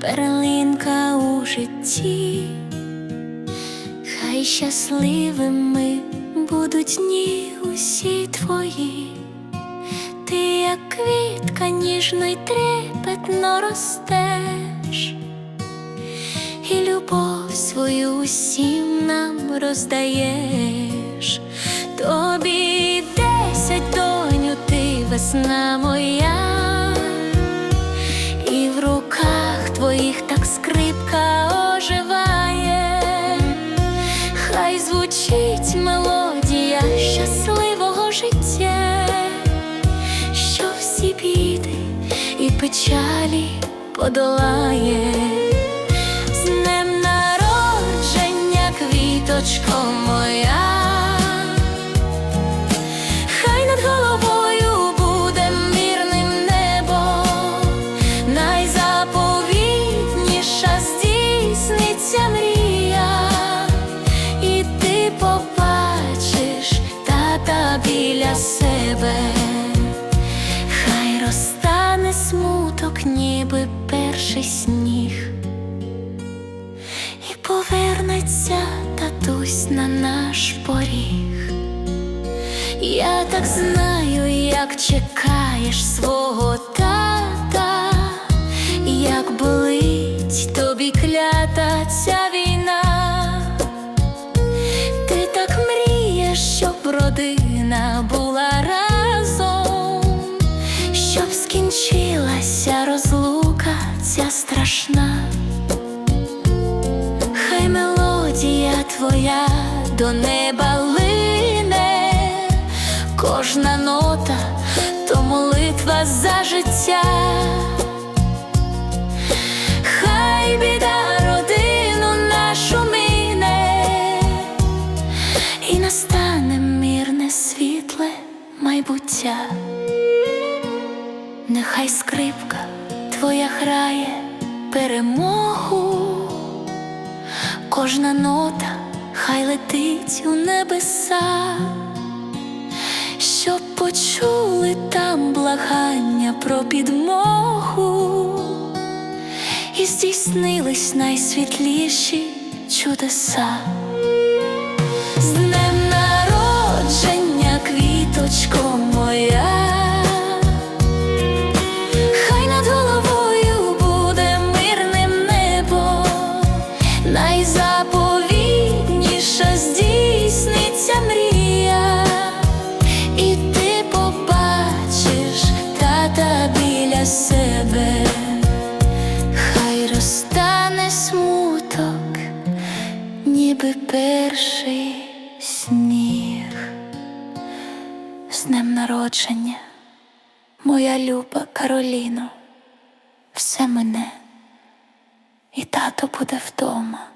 перлинка у житті, хай щасливими будуть дні усі твої, ти, як квітка, ніжно й трепетно ростеш, і любов свою усім нам роздаєш. Тобі десять доню, ти весна моя, звучить мелодія щасливого життя, що всі біди і печалі подолає. З днем народження, квіточко моя. Біля себе, хай розтане смуток, ніби перший сніг, і повернеться татусь на наш поріг. Я так знаю, як чекаєш свого родина була разом, щоб скінчилася розлука ця страшна. Хай мелодія твоя до неба лине, кожна нота то молитва за життя. Нехай скрипка твоя грає перемогу. Кожна нота хай летить у небеса, щоб почули там благання про підмогу, і здійснились найсвітліші чудеса. Себе, хай розтане смуток, ніби перший сніг. З днем народження. Моя люба Кароліно, все мене, і тато буде вдома.